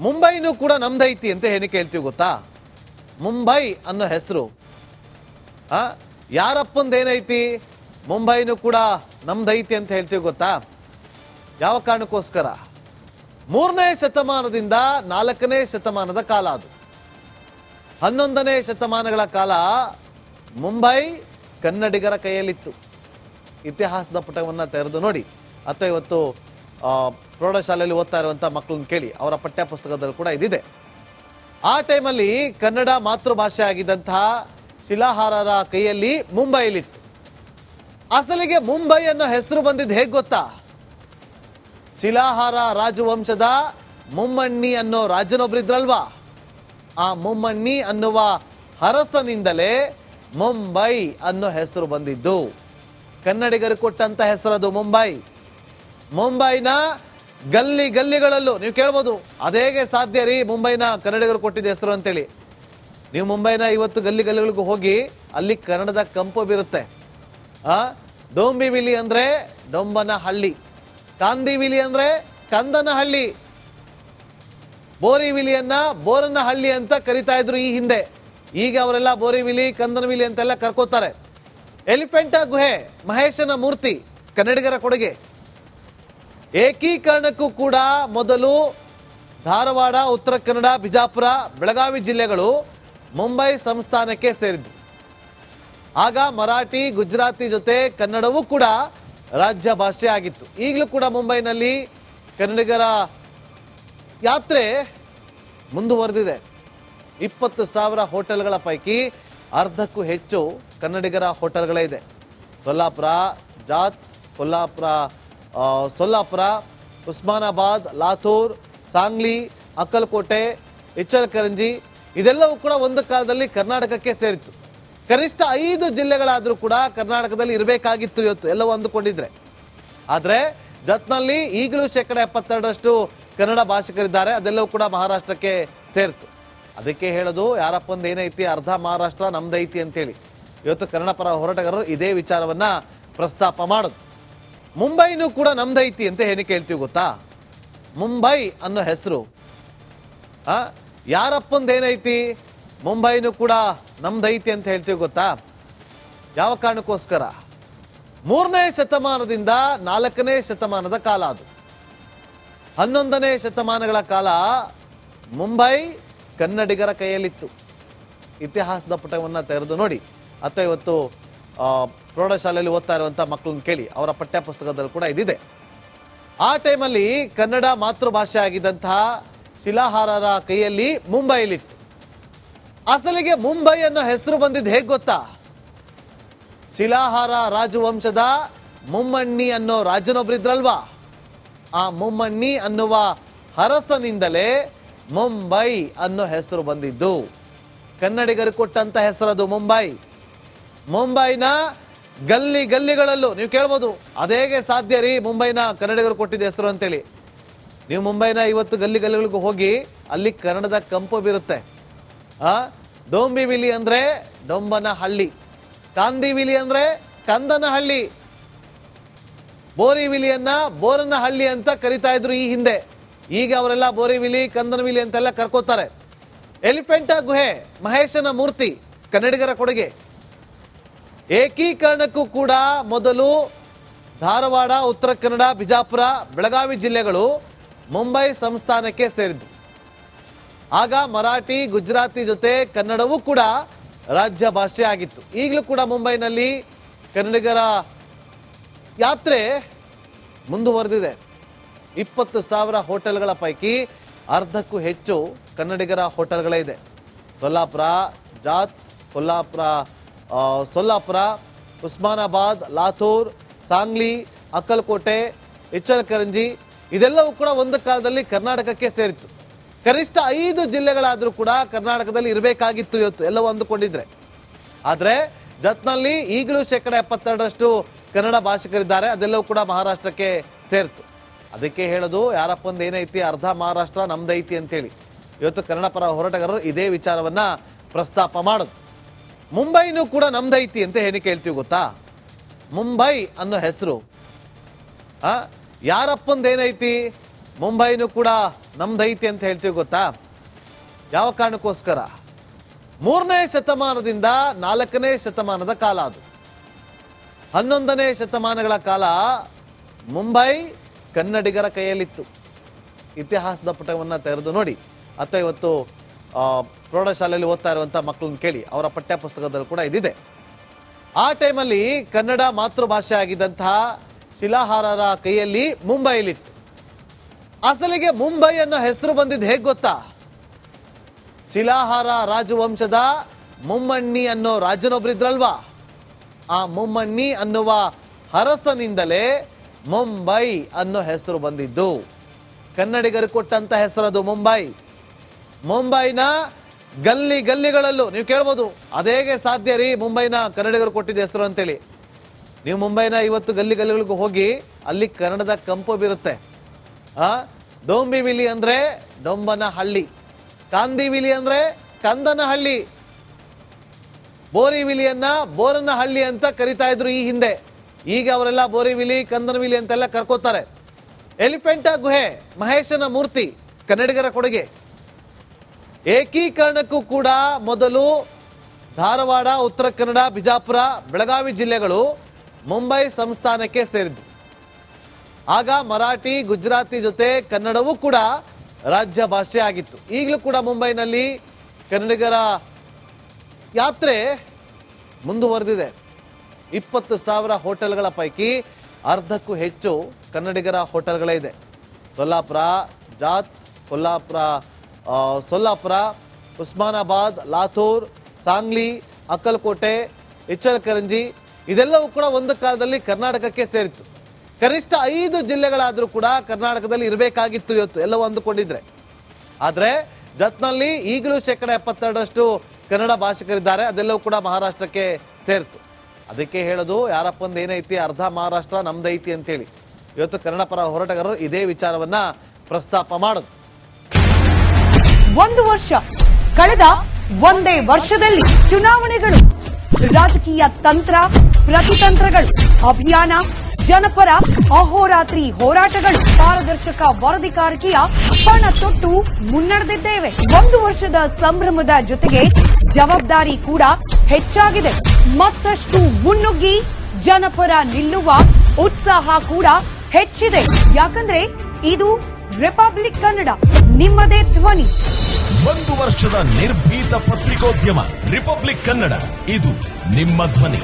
ಮುಂಬೈನೂ ಕೂಡ ನಮ್ದೈತಿ ಅಂತ ಏನಕ್ಕೆ ಹೇಳ್ತೀವಿ ಗೊತ್ತಾ? ಮುಂಬೈ ಅನ್ನೋ ಹೆಸರು. ಆ ಯಾರಪ್ಪಂದೇನೈತಿ ಮುಂಬೈನೂ ಕೂಡ ನಮ್ದೈತಿ ಅಂತ ಹೇಳ್ತೀವಿ ಗೊತ್ತಾ? ಯಾವ ಕಾರಣಕ್ಕೋಸ್ಕರ? ಮೂರನೇ ಶತಮಾನದಿಂದ ನಾಲ್ಕನೇ ಶತಮಾನದ ಕಾಲ ಅದು. ಹನ್ನೊಂದನೇ ಶತಮಾನಗಳ ಕಾಲ ಮುಂಬೈ ಕನ್ನಡಿಗರ ಕೈಯಲ್ಲಿತ್ತು. ಇತಿಹಾಸದ ಪುಟವನ್ನು ತೆರೆದು ನೋಡಿ. ಅಥವಾ ಇವತ್ತು ಪ್ರೌಢಶಾಲೆಯಲ್ಲಿ ಓದ್ತಾ ಇರುವಂಥ ಮಕ್ಕಳನ್ನ ಕೇಳಿ ಅವರ ಪಠ್ಯ ಪುಸ್ತಕದಲ್ಲಿ ಕೂಡ ಇದಿದೆ. ಆ ಟೈಮಲ್ಲಿ ಕನ್ನಡ ಮಾತೃಭಾಷೆ ಆಗಿದ್ದಂತಹ ಶಿಲಾಹಾರರ ಕೈಯಲ್ಲಿ ಮುಂಬೈಲಿತ್ತು. ಅಸಲಿಗೆ ಮುಂಬೈ ಅನ್ನೋ ಹೆಸರು ಬಂದಿದ್ದು ಹೇಗೆ ಗೊತ್ತಾ? ಶಿಲಾಹಾರ ರಾಜವಂಶದ ಮುಮ್ಮಣ್ಣಿ ಅನ್ನೋ ರಾಜನೊಬ್ರಿದ್ರಲ್ವಾ ಆ ಮುಮ್ಮಣ್ಣಿ ಅನ್ನುವ ಹರಸನಿಂದಲೇ ಮುಂಬೈ ಅನ್ನೋ ಹೆಸರು ಬಂದಿದ್ದು. ಕನ್ನಡಿಗರು ಕೊಟ್ಟಂತ ಹೆಸರದು ಮುಂಬೈ. ಮುಂಬೈನ ಗಲ್ಲಿ ಗಲ್ಲಿಗಳಲ್ಲೂ, ನೀವು ಕೇಳ್ಬೋದು ಅದೇಗೆ ಸಾಧ್ಯ ರೀ ಮುಂಬೈನ ಕನ್ನಡಿಗರು ಕೊಟ್ಟಿದ್ದ ಹೆಸರು ಅಂತೇಳಿ. ನೀವು ಮುಂಬೈನ ಇವತ್ತು ಗಲ್ಲಿ ಗಲ್ಲಿಗಳಿಗೂ ಹೋಗಿ, ಅಲ್ಲಿ ಕನ್ನಡದ ಕಂಪು ಬೀರುತ್ತೆ. ಆ, ಡೊಂಬಿವಿಲಿ ಅಂದ್ರೆ ಡೊಂಬನ ಹಳ್ಳಿ ಕಾಂದಿವಿಲಿ ಅಂದ್ರೆ ಕಂದನ ಹಳ್ಳಿ ಬೋರಿವಿಲಿಯನ್ನ ಬೋರನ ಹಳ್ಳಿ ಅಂತ ಕರಿತಾ ಇದ್ರು ಈ ಹಿಂದೆ. ಈಗ ಅವರೆಲ್ಲ ಬೋರಿವಿಲಿ, ಕಂದನವಿಲಿ ಅಂತೆಲ್ಲ ಕರ್ಕೋತಾರೆ. ಎಲಿಫೆಂಟ ಗುಹೆ, ಮಹೇಶನ ಮೂರ್ತಿ, ಕನ್ನಡಿಗರ ಕೊಡುಗೆ. ಏಕೀಕರಣಕ್ಕೂ ಕೂಡ ಮೊದಲು ಧಾರವಾಡ, ಉತ್ತರ ಕನ್ನಡ, ಬಿಜಾಪುರ, ಬೆಳಗಾವಿ ಜಿಲ್ಲೆಗಳು ಮುಂಬೈ ಸಂಸ್ಥಾನಕ್ಕೆ ಸೇರಿದ್ವು. ಆಗ ಮರಾಠಿ, ಗುಜರಾತಿ ಜೊತೆ ಕನ್ನಡವೂ ಕೂಡ ರಾಜ್ಯ ಭಾಷೆ ಆಗಿತ್ತು. ಈಗಲೂ ಕೂಡ ಮುಂಬೈನಲ್ಲಿ ಕನ್ನಡಿಗರ ಯಾತ್ರೆ ಮುಂದುವರೆದಿದೆ. ಇಪ್ಪತ್ತು ಸಾವಿರ ಹೋಟೆಲ್ಗಳ ಪೈಕಿ ಅರ್ಧಕ್ಕೂ ಹೆಚ್ಚು ಕನ್ನಡಿಗರ ಹೋಟೆಲ್ಗಳೇ ಇದೆ. ಸೊಲ್ಲಾಪುರ, ಜಾತ್, ಕೊಲ್ಲಾಪುರ ಸೊಲ್ಲಾಪುರ, ಉಸ್ಮಾನಾಬಾದ್, ಲಾಥೂರ್, ಸಾಂಗ್ಲಿ, ಅಕ್ಕಲಕೋಟೆ, ಇಚ್ಚಲಕರಂಜಿ, ಇದೆಲ್ಲವೂ ಕೂಡ ಒಂದು ಕಾಲದಲ್ಲಿ ಕರ್ನಾಟಕಕ್ಕೆ ಸೇರಿತ್ತು. ಕನಿಷ್ಠ ಐದು ಜಿಲ್ಲೆಗಳಾದರೂ ಕೂಡ ಕರ್ನಾಟಕದಲ್ಲಿ ಇರಬೇಕಾಗಿತ್ತು ಇವತ್ತು, ಎಲ್ಲವೂ ಅಂದುಕೊಂಡಿದ್ರೆ. ಆದರೆ, ಜತ್ನಲ್ಲಿ ಈಗಲೂ ಶೇಕಡ ಎಪ್ಪತ್ತೆರಡರಷ್ಟು ಕನ್ನಡ ಭಾಷಿಕರಿದ್ದಾರೆ, ಅದೆಲ್ಲವೂ ಕೂಡ ಮಹಾರಾಷ್ಟ್ರಕ್ಕೆ ಸೇರಿತು. ಅದಕ್ಕೆ ಹೇಳೋದು, ಯಾರಪ್ಪಂದು ಏನೈತಿ, ಅರ್ಧ ಮಹಾರಾಷ್ಟ್ರ ನಮ್ದೈತಿ ಅಂತೇಳಿ. ಇವತ್ತು ಕನ್ನಡ ಪರ ಹೋರಾಟಗಾರರು ಇದೇ ವಿಚಾರವನ್ನು ಪ್ರಸ್ತಾಪ ಮಾಡೋದು. ಮುಂಬೈನೂ ಕೂಡ ನಮ್ದೈತಿ ಅಂತ ಏನಕ್ಕೆ ಹೇಳ್ತೀವಿ ಗೊತ್ತಾ? ಮುಂಬೈ ಅನ್ನೋ ಹೆಸರು. ಆ, ಯಾರಪ್ಪಂದು ಏನೈತಿ? ಮುಂಬೈನೂ ಕೂಡ ನಮ್ದೈತಿ ಅಂತ ಹೇಳ್ತೀವಿ ಗೊತ್ತಾ? ಯಾವ ಕಾರಣಕ್ಕೋಸ್ಕರ? ಮೂರನೇ ಶತಮಾನದಿಂದ ನಾಲ್ಕನೇ ಶತಮಾನದ ಕಾಲ ಅದು. ಹನ್ನೊಂದನೇ ಶತಮಾನಗಳ ಕಾಲ ಮುಂಬೈ ಕನ್ನಡಿಗರ ಕೈಯಲ್ಲಿತ್ತು. ಇತಿಹಾಸದ ಪುಟವನ್ನು ತೆರೆದು ನೋಡಿ. ಅಥವಾ ಇವತ್ತು ಪ್ರೌಢಶಾಲೆಯಲ್ಲಿ ಓದ್ತಾ ಇರುವಂಥ ಮಕ್ಕಳನ್ನ ಕೇಳಿ ಅವರ ಪಠ್ಯ ಪುಸ್ತಕದಲ್ಲಿ ಕೂಡ ಇದಿದೆ. ಆ ಟೈಮಲ್ಲಿ ಕನ್ನಡ ಮಾತೃಭಾಷೆ ಆಗಿದ್ದಂತಹ ಶಿಲಾಹಾರರ ಕೈಯಲ್ಲಿ ಮುಂಬೈಲಿತ್ತು. ಅಸಲಿಗೆ ಮುಂಬೈ ಅನ್ನೋ ಹೆಸರು ಬಂದಿದ್ದು ಹೇಗೆ ಗೊತ್ತಾ? ಶಿಲಾಹಾರ ರಾಜವಂಶದ ಮುಮ್ಮಣ್ಣಿ ಅನ್ನೋ ರಾಜನೊಬ್ಬರಿದ್ರಲ್ವಾ ಆ ಮುಮ್ಮಣ್ಣಿ ಅನ್ನುವ ಹರಸನಿಂದಲೇ ಮುಂಬೈ ಅನ್ನೋ ಹೆಸರು ಬಂದಿದ್ದು. ಕನ್ನಡಿಗರು ಕೊಟ್ಟಂತ ಹೆಸರದು ಮುಂಬೈ. ಮುಂಬೈನ ಗಲ್ಲಿ ಗಲ್ಲಿಗಳಲ್ಲೂ, ನೀವು ಕೇಳ್ಬೋದು, ಅದೇಗೆ ಸಾಧ್ಯ ರೀ ಮುಂಬೈನ ಕನ್ನಡಿಗರು ಕೊಟ್ಟಿದ್ದ ಹೆಸರು ಅಂತೇಳಿ. ನೀವು ಮುಂಬೈನ ಇವತ್ತು ಗಲ್ಲಿ ಗಲ್ಲಿಗಳಿಗೂ ಹೋಗಿ, ಅಲ್ಲಿ ಕನ್ನಡದ ಕಂಪು ಬೀರುತ್ತೆ. ಆ, ಡೋಂಬಿವಿಲಿ ಅಂದ್ರೆ ಡೊಂಬನ ಹಳ್ಳಿ ಕಾಂದಿವಿಲಿ ಅಂದ್ರೆ ಕಂದನ ಹಳ್ಳಿ ಬೋರಿವಿಲಿಯನ್ನ ಬೋರನ ಹಳ್ಳಿ ಅಂತ ಕರಿತಾ ಇದ್ರು ಈ ಹಿಂದೆ. ಈಗ ಅವರೆಲ್ಲ ಬೋರಿವಿಲಿ, ಕಂದನವಿಲಿ ಅಂತೆಲ್ಲ ಕರ್ಕೋತಾರೆ. ಎಲಿಫೆಂಟ ಗುಹೆ, ಮಹೇಶನ ಮೂರ್ತಿ, ಕನ್ನಡಿಗರ ಕೊಡುಗೆ. ಏಕೀಕರಣಕ್ಕೂ ಕೂಡ ಮೊದಲು ಧಾರವಾಡ, ಉತ್ತರ ಕನ್ನಡ, ಬಿಜಾಪುರ, ಬೆಳಗಾವಿ ಜಿಲ್ಲೆಗಳು ಮುಂಬೈ ಸಂಸ್ಥಾನಕ್ಕೆ ಸೇರಿದ್ದು ಆಗ ಮರಾಠಿ, ಗುಜರಾತಿ ಜೊತೆ ಕನ್ನಡವೂ ಕೂಡ ರಾಜ್ಯ ಭಾಷೆ ಆಗಿತ್ತು. ಈಗಲೂ ಕೂಡ ಮುಂಬೈನಲ್ಲಿ ಕನ್ನಡಿಗರ ಯಾತ್ರೆ ಮುಂದುವರೆದಿದೆ. ಇಪ್ಪತ್ತು ಸಾವಿರ ಹೋಟೆಲ್ಗಳ ಪೈಕಿ ಅರ್ಧಕ್ಕೂ ಹೆಚ್ಚು ಕನ್ನಡಿಗರ ಹೋಟೆಲ್ಗಳೇ ಇದೆ. ಸೊಲ್ಲಾಪುರ, ಜಾತ್, ಕೊಲ್ಲಾಪುರ ಸೊಲ್ಲಾಪುರ, ಉಸ್ಮಾನಾಬಾದ್, ಲಾಥೂರ್, ಸಾಂಗ್ಲಿ, ಅಕ್ಕಲಕೋಟೆ ಇಚ್ಚಲಕರಂಜಿ ಇದೆಲ್ಲವೂ ಕೂಡ ಒಂದು ಕಾಲದಲ್ಲಿ ಕರ್ನಾಟಕಕ್ಕೆ ಸೇರಿತ್ತು. ಕನಿಷ್ಠ ಐದು ಜಿಲ್ಲೆಗಳಾದರೂ ಕೂಡ ಕರ್ನಾಟಕದಲ್ಲಿ ಇರಬೇಕಾಗಿತ್ತು ಇವತ್ತು ಎಲ್ಲವೂ ಅಂದುಕೊಂಡಿದ್ರೆ. ಆದರೆ ಜತ್ನಲ್ಲಿ ಈಗಲೂ ಶೇಕಡ ಎಪ್ಪತ್ತೆರಡರಷ್ಟು ಕನ್ನಡ ಭಾಷಿಕರಿದ್ದಾರೆ, ಅದೆಲ್ಲವೂ ಕೂಡ ಮಹಾರಾಷ್ಟ್ರಕ್ಕೆ ಸೇರ್ತು. ಅದಕ್ಕೆ ಹೇಳೋದು, ಯಾರಪ್ಪಂದು ಏನೈತಿ, ಅರ್ಧ ಮಹಾರಾಷ್ಟ್ರ ನಮ್ದೈತಿ ಅಂತೇಳಿ. ಇವತ್ತು ಕನ್ನಡ ಪರ ಹೋರಾಟಗಾರರು ಇದೇ ವಿಚಾರವನ್ನು ಪ್ರಸ್ತಾಪ ಮಾಡೋದು. ಮುಂಬೈನೂ ಕೂಡ ನಮ್ದೈತಿ ಅಂತ ಏನಕ್ಕೆ ಹೇಳ್ತೀವಿ ಗೊತ್ತಾ? ಮುಂಬೈ ಅನ್ನೋ ಹೆಸರು. ಆ ಏನೈತಿ? ಮುಂಬೈನೂ ಕೂಡ ನಮ್ದೈತಿ ಅಂತ ಹೇಳ್ತೀವಿ ಗೊತ್ತಾ? ಯಾವ ಕಾರಣಕ್ಕೋಸ್ಕರ? ಮೂರನೇ ಶತಮಾನದಿಂದ ನಾಲ್ಕನೇ ಶತಮಾನದ ಕಾಲ ಅದು. ಹನ್ನೊಂದನೇ ಶತಮಾನಗಳ ಕಾಲ ಮುಂಬೈ ಕನ್ನಡಿಗರ ಕೈಯಲ್ಲಿತ್ತು. ಇತಿಹಾಸದ ಪುಟವನ್ನು ತೆರೆದು ನೋಡಿ. ಅತ್ತ ಇವತ್ತು ಪ್ರೌಢಶಾಲೆಯಲ್ಲಿ ಓದ್ತಾ ಇರುವಂಥ ಮಕ್ಕಳನ್ನ ಕೇಳಿ ಅವರ ಪಠ್ಯ ಪುಸ್ತಕದಲ್ಲಿ ಕೂಡ ಇದಿದೆ. ಆ ಟೈಮಲ್ಲಿ ಕನ್ನಡ ಮಾತೃಭಾಷೆ ಆಗಿದ್ದಂತಹ ಶಿಲಾಹಾರರ ಕೈಯಲ್ಲಿ ಮುಂಬೈಲಿತ್ತು. ಅಸಲಿಗೆ ಮುಂಬೈ ಅನ್ನೋ ಹೆಸರು ಬಂದಿದ್ದು ಹೇಗೆ ಗೊತ್ತಾ? ಶಿಲಾಹಾರ ರಾಜವಂಶದ ಮುಮ್ಮಣ್ಣಿ ಅನ್ನೋ ರಾಜನೊಬ್ರಿದ್ರಲ್ವಾ ಆ ಮುಮ್ಮಣ್ಣಿ ಅನ್ನುವ ಹರಸನಿಂದಲೇ ಮುಂಬೈ ಅನ್ನೋ ಹೆಸರು ಬಂದಿದ್ದು. ಕನ್ನಡಿಗರು ಕೊಟ್ಟಂತ ಹೆಸರದು ಮುಂಬೈ. ಮುಂಬೈನ ಗಲ್ಲಿ ಗಲ್ಲಿಗಳಲ್ಲೂ, ನೀವು ಕೇಳ್ಬೋದು ಅದೇಗೆ ಸಾಧ್ಯ ರೀ ಮುಂಬೈನ ಕನ್ನಡಿಗರು ಕೊಟ್ಟಿದ್ದ ಹೆಸರು ಅಂತೇಳಿ. ನೀವು ಮುಂಬೈನ ಇವತ್ತು ಗಲ್ಲಿ ಗಲ್ಲಿಗಳಿಗೂ ಹೋಗಿ, ಅಲ್ಲಿ ಕನ್ನಡದ ಕಂಪು ಬೀರುತ್ತೆ. ಆ, ಡೊಂಬಿವಿಲಿ ಅಂದ್ರೆ ಡೊಂಬನ ಹಳ್ಳಿ ಕಾಂದಿವಿಲಿ ಅಂದ್ರೆ ಕಂದನ ಹಳ್ಳಿ ಬೋರಿವಿಲಿಯನ್ನ ಬೋರನ ಹಳ್ಳಿ ಅಂತ ಕರಿತಾ ಇದ್ರು ಈ ಹಿಂದೆ. ಈಗ ಅವರೆಲ್ಲ ಬೋರಿವಿಲಿ, ಕಂದನವಿಲಿ ಅಂತೆಲ್ಲ ಕರ್ಕೋತಾರೆ. ಎಲಿಫೆಂಟ ಗುಹೆ, ಮಹೇಶನ ಮೂರ್ತಿ, ಕನ್ನಡಿಗರ ಕೊಡುಗೆ. ಏಕೀಕರಣಕ್ಕೂ ಕೂಡ ಮೊದಲು ಧಾರವಾಡ, ಉತ್ತರ ಕನ್ನಡ, ಬಿಜಾಪುರ, ಬೆಳಗಾವಿ ಜಿಲ್ಲೆಗಳು ಮುಂಬೈ ಸಂಸ್ಥಾನಕ್ಕೆ ಸೇರಿದ್ವು. ಆಗ ಮರಾಠಿ, ಗುಜರಾತಿ ಜೊತೆ ಕನ್ನಡವೂ ಕೂಡ ರಾಜ್ಯ ಭಾಷೆ ಆಗಿತ್ತು. ಈಗಲೂ ಕೂಡ ಮುಂಬೈನಲ್ಲಿ ಕನ್ನಡಿಗರ ಯಾತ್ರೆ ಮುಂದುವರೆದಿದೆ. ಇಪ್ಪತ್ತು ಸಾವಿರ ಹೋಟೆಲ್ಗಳ ಪೈಕಿ ಅರ್ಧಕ್ಕೂ ಹೆಚ್ಚು ಕನ್ನಡಿಗರ ಹೋಟೆಲ್ಗಳೇ ಇದೆ. ಸೊಲ್ಲಾಪುರ, ಜಾತ್, ಕೊಲ್ಲಾಪುರ ಸೊಲ್ಲಾಪುರ, ಉಸ್ಮಾನಾಬಾದ್, ಲಾಥೂರ್, ಸಾಂಗ್ಲಿ, ಅಕ್ಕಲಕೋಟೆ ಇಚ್ಚಲಕರಂಜಿ ಇದೆಲ್ಲವೂ ಕೂಡ ಒಂದು ಕಾಲದಲ್ಲಿ ಕರ್ನಾಟಕಕ್ಕೆ ಸೇರಿತ್ತು. ಕನಿಷ್ಠ ಐದು ಜಿಲ್ಲೆಗಳಾದರೂ ಕೂಡ ಕರ್ನಾಟಕದಲ್ಲಿ ಇರಬೇಕಾಗಿತ್ತು ಇವತ್ತು, ಎಲ್ಲವೂ ಅಂದುಕೊಂಡಿದ್ರೆ. ಆದರೆ ಜತ್ನಲ್ಲಿ ಈಗಲೂ ಶೇಕಡ ಎಪ್ಪತ್ತೆರಡರಷ್ಟು ಕನ್ನಡ ಭಾಷಿಕರಿದ್ದಾರೆ, ಅದೆಲ್ಲವೂ ಕೂಡ ಮಹಾರಾಷ್ಟ್ರಕ್ಕೆ ಸೇರಿತು. ಅದಕ್ಕೆ ಹೇಳೋದು, ಯಾರಪ್ಪಂದು ಏನೈತಿ ಅರ್ಧ ಮಹಾರಾಷ್ಟ್ರ ನಮ್ದೈತಿ ಅಂತೇಳಿ. ಇವತ್ತು ಕನ್ನಡ ಪರ ಹೋರಾಟಗಾರರು ಇದೇ ವಿಚಾರವನ್ನು ಪ್ರಸ್ತಾಪ ಮಾಡೋದು. ಒಂದು ವರ್ಷ. ಕಳೆದ ಒಂದೇ ವರ್ಷದಲ್ಲಿ ಚುನಾವಣೆಗಳು, ರಾಜಕೀಯ ತಂತ್ರ, ಪ್ರತಿತಂತ್ರಗಳು, ಅಭಿಯಾನ, ಜನಪರ ಅಹೋರಾತ್ರಿ ಹೋರಾಟಗಳು, ಪಾರದರ್ಶಕ ವರದಿ ವರದಿಗಾರಿಕೆಯ ಪಣ ತೊಟ್ಟು ಮುನ್ನಡೆದಿದ್ದೇವೆ. ಒಂದು ವರ್ಷದ ಸಂಭ್ರಮದ ಜೊತೆಗೆ ಜವಾಬ್ದಾರಿ ಕೂಡ ಹೆಚ್ಚಾಗಿದೆ. ಮತ್ತಷ್ಟು ಮುನ್ನುಗ್ಗಿ ಜನಪರ ನಿಲ್ಲುವ ಉತ್ಸಾಹ ಕೂಡ ಹೆಚ್ಚಿದೆ. ಯಾಕಂದ್ರೆ ಇದು ರಿಪಬ್ಲಿಕ್ ಕನ್ನಡ ನಿಮ್ಮದೇ ಧ್ವನಿ. ಒಂದು ವರ್ಷದ ನಿರ್ಭೀತ ಪತ್ರಿಕೋದ್ಯಮ ರಿಪಬ್ಲಿಕ್ ಕನ್ನಡ ಇದು ನಿಮ್ಮ ಧ್ವನಿ.